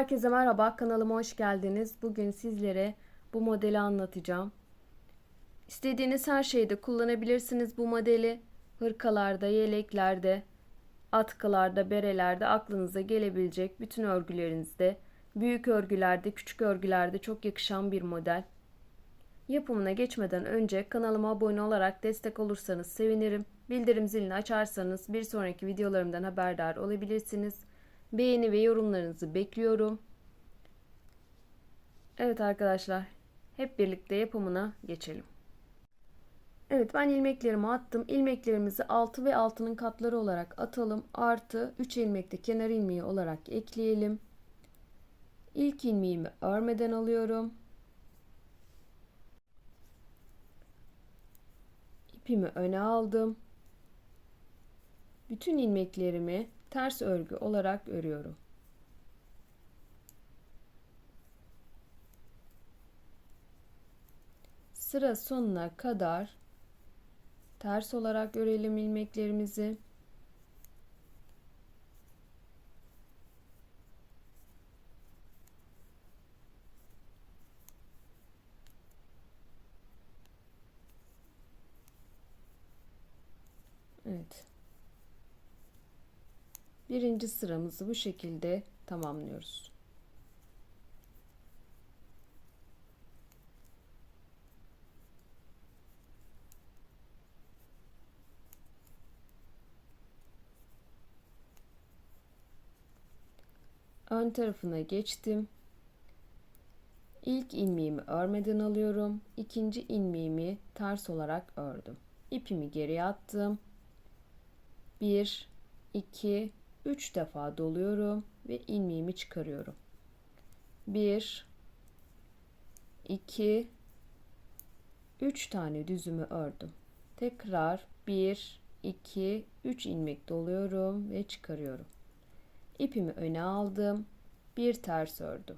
Herkese merhaba, kanalıma hoş geldiniz. Bugün sizlere bu modeli anlatacağım. İstediğiniz her şeyde kullanabilirsiniz bu modeli. Hırkalarda, yeleklerde, atkılarda, berelerde aklınıza gelebilecek bütün örgülerinizde, büyük örgülerde, küçük örgülerde çok yakışan bir model. Yapımına geçmeden önce kanalıma abone olarak destek olursanız sevinirim. Bildirim zilini açarsanız bir sonraki videolarımdan haberdar olabilirsiniz. Beğeni ve yorumlarınızı bekliyorum. Evet arkadaşlar, hep birlikte yapımına geçelim. Evet ben ilmeklerimi attım. İlmeklerimizi 6 ve altının katları olarak atalım. Artı 3 ilmek de kenar ilmeği olarak ekleyelim. İlk ilmeğimi örmeden alıyorum. İpimi öne aldım. Bütün ilmeklerimi ters örgü olarak örüyorum. Sıra sonuna kadar ters olarak örelim ilmeklerimizi. Evet. Birinci sıramızı bu şekilde tamamlıyoruz. Ön tarafına geçtim. İlk ilmeğimi örmeden alıyorum. İkinci ilmeğimi ters olarak ördüm. İpimi geriye attım. 1 2 3 defa doluyorum ve ilmeğimi çıkarıyorum. 1 2 3 tane düzümü ördüm. Tekrar 1 2 3 ilmek doluyorum ve çıkarıyorum. İpimi öne aldım. Bir ters ördüm.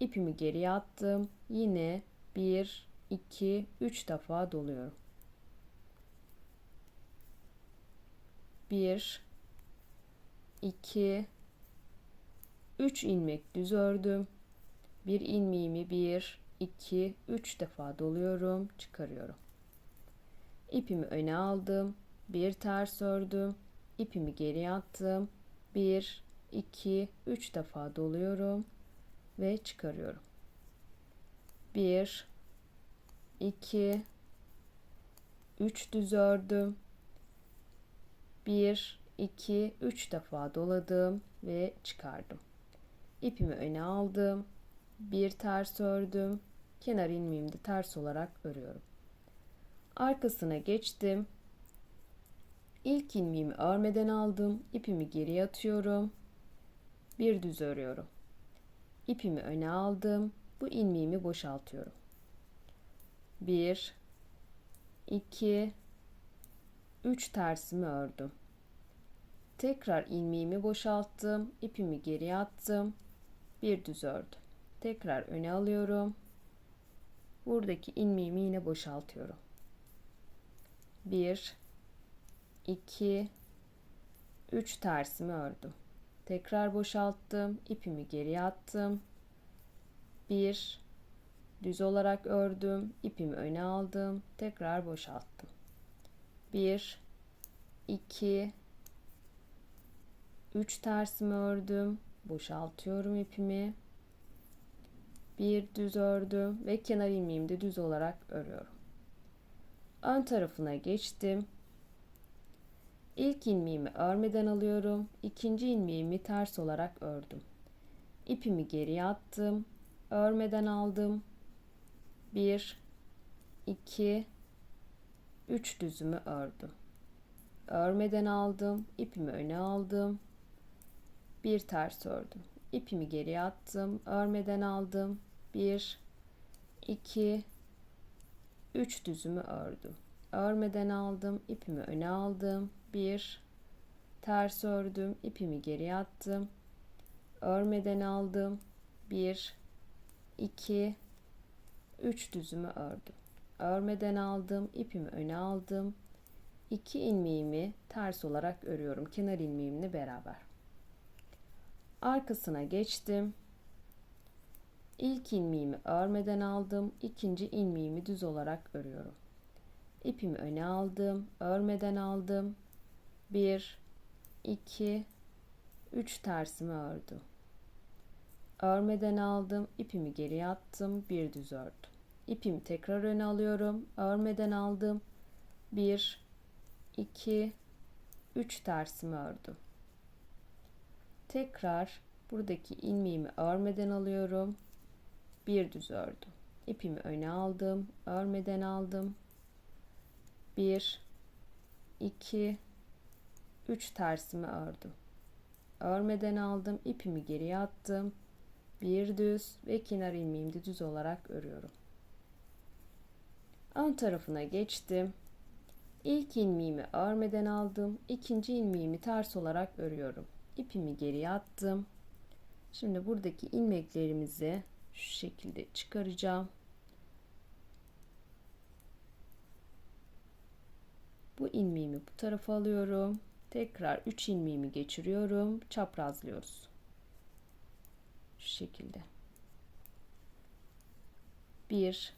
İpimi geriye attım. Yine 1 2 3 defa doluyorum. 1 2 3 ilmek düz ördüm. Bir ilmeğimi 1 2 3 defa doluyorum, çıkarıyorum. İpimi öne aldım. Bir ters ördüm. İpimi geri attım. 1 2 3 defa doluyorum ve çıkarıyorum. 1 2 3 düz ördüm. 1 2 3 defa doladım ve çıkardım. İpimi öne aldım. Bir ters ördüm. Kenar ilmeğimi de ters olarak örüyorum. Arkasına geçtim. İlk ilmeğimi örmeden aldım. İpimi geri atıyorum. Bir düz örüyorum. İpimi öne aldım. Bu ilmeğimi boşaltıyorum. 1 2 3 tersimi ördüm. Tekrar ilmeğimi boşalttım. ipimi geri attım. Bir düz ördüm. Tekrar öne alıyorum. Buradaki ilmeğimi yine boşaltıyorum. 1 2 3 tersimi ördüm. Tekrar boşalttım. ipimi geri attım. 1 düz olarak ördüm. ipimi öne aldım. Tekrar boşalttım. 1 2 3 tersimi ördüm. Boşaltıyorum ipimi. Bir düz ördüm ve kenar ilmeğimi de düz olarak örüyorum. Ön tarafına geçtim. İlk ilmeğimi örmeden alıyorum. İkinci ilmeğimi ters olarak ördüm. İpimi geriye attım. Örmeden aldım. 1 2 3 düzümü ördüm. Örmeden aldım. ipimi öne aldım bir ters ördüm. İpimi geriye attım. Örmeden aldım. 1 2 3 düzümü ördüm. Örmeden aldım. ipimi öne aldım. 1 ters ördüm. ipimi geriye attım. Örmeden aldım. 1 2 3 düzümü ördüm. Örmeden aldım. ipimi öne aldım. 2 ilmeğimi ters olarak örüyorum. Kenar ilmeğimle beraber. Arkasına geçtim. İlk ilmeğimi örmeden aldım. ikinci ilmeğimi düz olarak örüyorum. İpimi öne aldım. Örmeden aldım. 1 2 3 tersimi ördüm. Örmeden aldım. ipimi geriye attım. Bir düz ördüm. İpimi tekrar öne alıyorum. Örmeden aldım. 1 2 3 tersimi ördüm. Tekrar buradaki ilmeğimi örmeden alıyorum. Bir düz ördüm. İpimi öne aldım. Örmeden aldım. 1 2 3 tersimi ördüm. Örmeden aldım. ipimi geriye attım. Bir düz ve kenar ilmeğimi de düz olarak örüyorum. Ön tarafına geçtim. İlk ilmeğimi örmeden aldım. ikinci ilmeğimi ters olarak örüyorum. İpimi geriye attım. Şimdi buradaki ilmeklerimizi şu şekilde çıkaracağım. Bu ilmeğimi bu tarafa alıyorum. Tekrar 3 ilmeğimi geçiriyorum. Çaprazlıyoruz. Şu şekilde. 1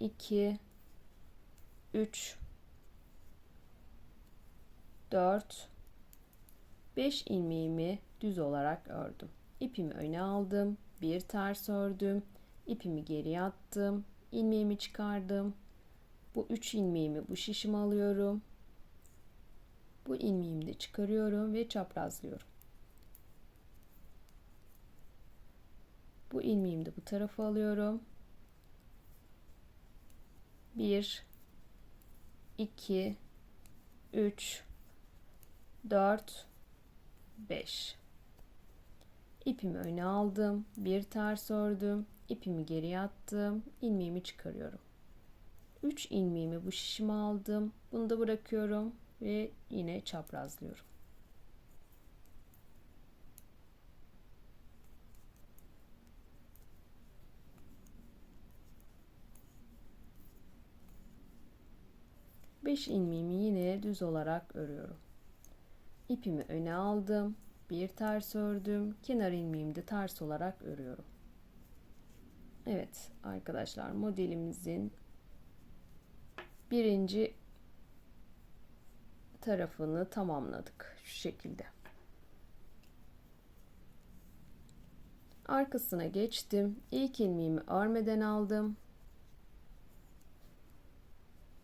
2 3 4 5 ilmeğimi düz olarak ördüm. İpimi öne aldım. Bir ters ördüm. İpimi geriye attım. ilmeğimi çıkardım. Bu 3 ilmeğimi bu şişime alıyorum. Bu ilmeğimi de çıkarıyorum ve çaprazlıyorum. Bu ilmeğimi de bu tarafa alıyorum. 1 2 3 4 5 İpimi öne aldım. Bir ters ördüm. ipimi geriye attım. ilmeğimi çıkarıyorum. 3 ilmeğimi bu şişime aldım. Bunu da bırakıyorum ve yine çaprazlıyorum. Beş ilmeğimi yine düz olarak örüyorum. İpimi öne aldım. Bir ters ördüm. Kenar ilmeğimi de ters olarak örüyorum. Evet arkadaşlar modelimizin birinci tarafını tamamladık şu şekilde. Arkasına geçtim. İlk ilmeğimi örmeden aldım.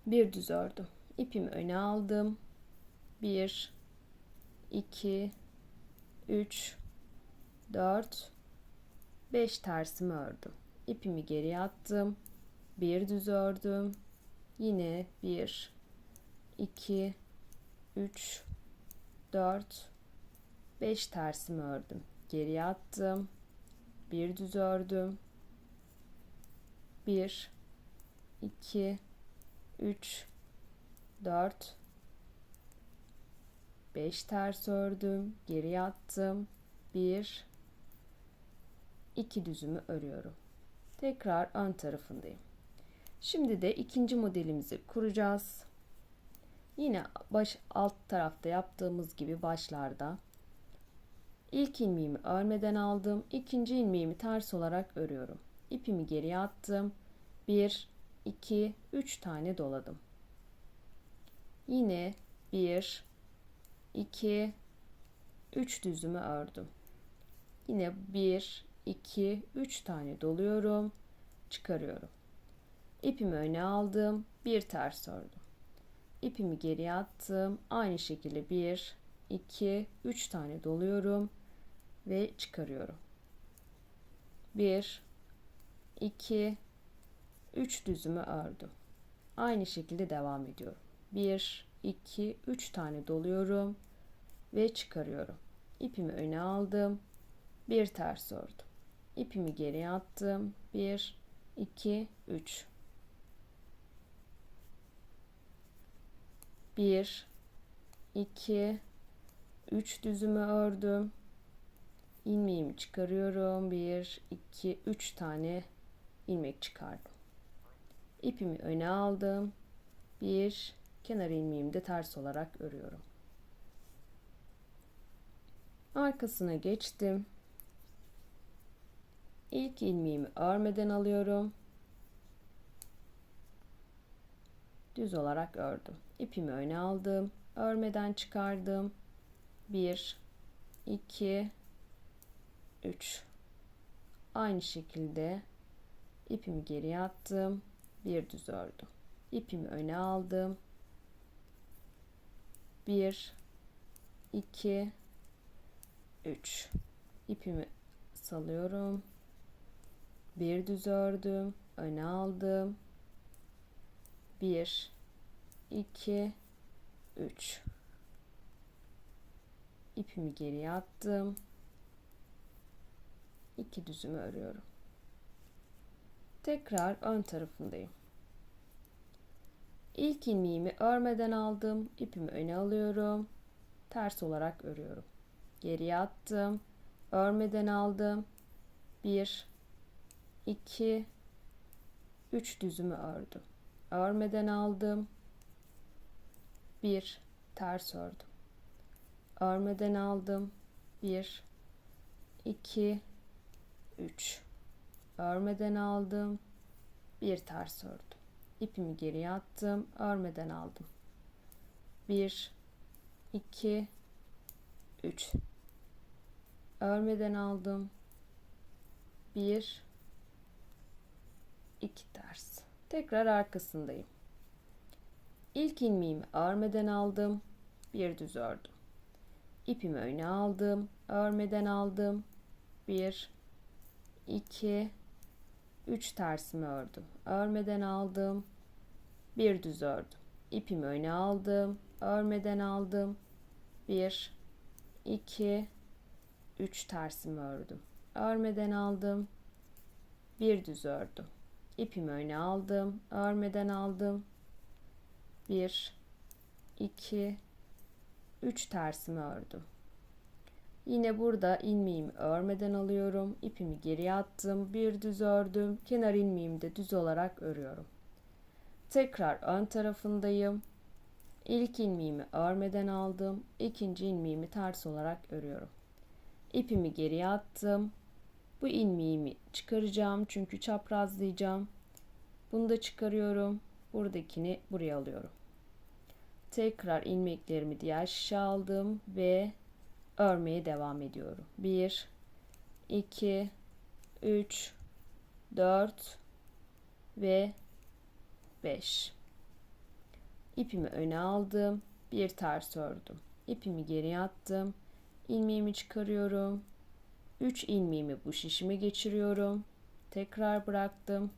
Bir düz ördüm. İpimi öne aldım. 1 2 3 4 5 tersimi ördüm. İpimi geriye attım. Bir düz ördüm. Yine 1 2 3 4 5 tersimi ördüm. Geriye attım. Bir düz ördüm. 1 2 3 4 5 ters ördüm. Geriye attım. 1 2 düzümü örüyorum. Tekrar ön tarafındayım. Şimdi de ikinci modelimizi kuracağız. Yine baş alt tarafta yaptığımız gibi başlarda ilk ilmeğimi örmeden aldım. ikinci ilmeğimi ters olarak örüyorum. İpimi geriye attım. 1 2 3 tane doladım. Yine 1 2 3 düzümü ördüm. Yine 1 2 3 tane doluyorum. Çıkarıyorum. İpimi öne aldım. Bir ters ördüm ipimi geriye attım. Aynı şekilde 1, 2, 3 tane doluyorum ve çıkarıyorum. 1, 2, 3 düzümü ördüm. Aynı şekilde devam ediyorum. 1, 2, 3 tane doluyorum ve çıkarıyorum. İpimi öne aldım. Bir ters ördüm. İpimi geriye attım. 1, 2, 3. 1 2 3 düzümü ördüm. ilmeğimi çıkarıyorum. 1 2 3 tane ilmek çıkardım. İpimi öne aldım. 1 kenar ilmeğimi de ters olarak örüyorum. Arkasına geçtim. İlk ilmeğimi örmeden alıyorum. Düz olarak ördüm. İpimi öne aldım. Örmeden çıkardım. 1 2 3 Aynı şekilde ipimi geriye attım. Bir düz ördüm. İpimi öne aldım. 1 2 3 ipimi salıyorum. Bir düz ördüm, öne aldım. 1 2 3 ipimi geriye attım. 2 düzümü örüyorum. Tekrar ön tarafındayım. İlk ilmeğimi örmeden aldım. ipimi öne alıyorum. Ters olarak örüyorum. Geriye attım. Örmeden aldım. 1 2 3 düzümü ördüm. Örmeden aldım. 1 ters ördüm. Örmeden aldım. 1 2 3 Örmeden aldım. 1 ters ördüm. İpimi geriye attım. Örmeden aldım. 1 2 3 Örmeden aldım. 1 2 ters. Tekrar arkasındayım. İlk ilmeğimi örmeden aldım. Bir düz ördüm. İpimi öne aldım. Örmeden aldım. 1 2 3 tersimi ördüm. Örmeden aldım. Bir düz ördüm. İpimi öne aldım. Örmeden aldım. 1 2 3 tersimi ördüm. Örmeden aldım. Bir düz ördüm. İpimi öne aldım. Örmeden aldım. 1 2 3 tersimi ördüm. Yine burada ilmeğimi örmeden alıyorum. İpimi geriye attım. Bir düz ördüm. Kenar ilmeğimi de düz olarak örüyorum. Tekrar ön tarafındayım. İlk ilmeğimi örmeden aldım. İkinci ilmeğimi ters olarak örüyorum. İpimi geriye attım. Bu ilmeğimi çıkaracağım çünkü çaprazlayacağım. Bunu da çıkarıyorum. Buradakini buraya alıyorum. Tekrar ilmeklerimi diğer şişe aldım ve örmeye devam ediyorum. 1 2 3 4 ve 5 İpimi öne aldım. Bir ters ördüm. İpimi geriye attım. ilmeğimi çıkarıyorum. 3 ilmeğimi bu şişime geçiriyorum. Tekrar bıraktım.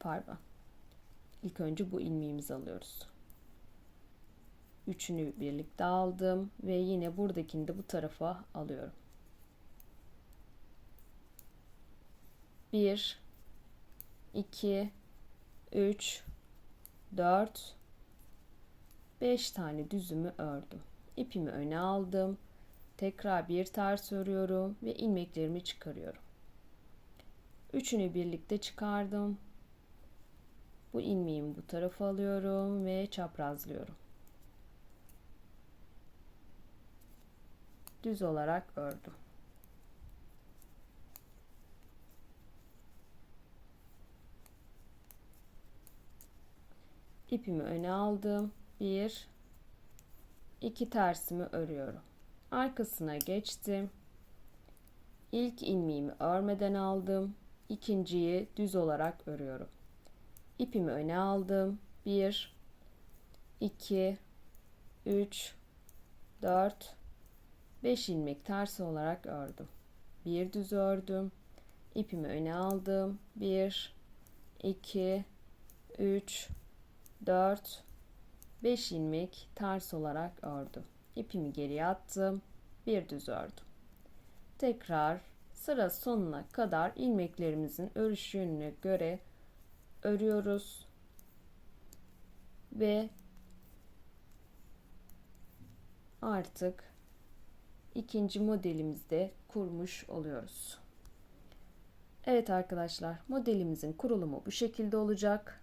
Pardon. İlk önce bu ilmeğimizi alıyoruz. Üçünü birlikte aldım ve yine buradakini de bu tarafa alıyorum. 1 2 3 4 5 tane düzümü ördüm. İpimi öne aldım. Tekrar bir ters örüyorum ve ilmeklerimi çıkarıyorum. Üçünü birlikte çıkardım. Bu ilmeğimi bu tarafa alıyorum ve çaprazlıyorum. Düz olarak ördüm. İpimi öne aldım. Bir, iki tersimi örüyorum. Arkasına geçtim. İlk ilmeğimi örmeden aldım. İkinciyi düz olarak örüyorum. İpimi öne aldım. 1 2 3 4 5 ilmek ters olarak ördüm. Bir düz ördüm. İpimi öne aldım. 1 2 3 4 5 ilmek ters olarak ördüm. İpimi geriye attım. Bir düz ördüm. Tekrar sıra sonuna kadar ilmeklerimizin örüş yönüne göre örüyoruz ve artık ikinci modelimizde kurmuş oluyoruz. Evet arkadaşlar modelimizin kurulumu bu şekilde olacak.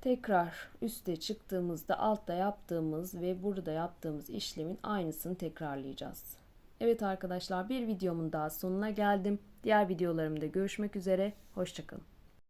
Tekrar üste çıktığımızda altta yaptığımız ve burada yaptığımız işlemin aynısını tekrarlayacağız. Evet arkadaşlar bir videomun daha sonuna geldim. Diğer videolarımda görüşmek üzere. Hoşçakalın.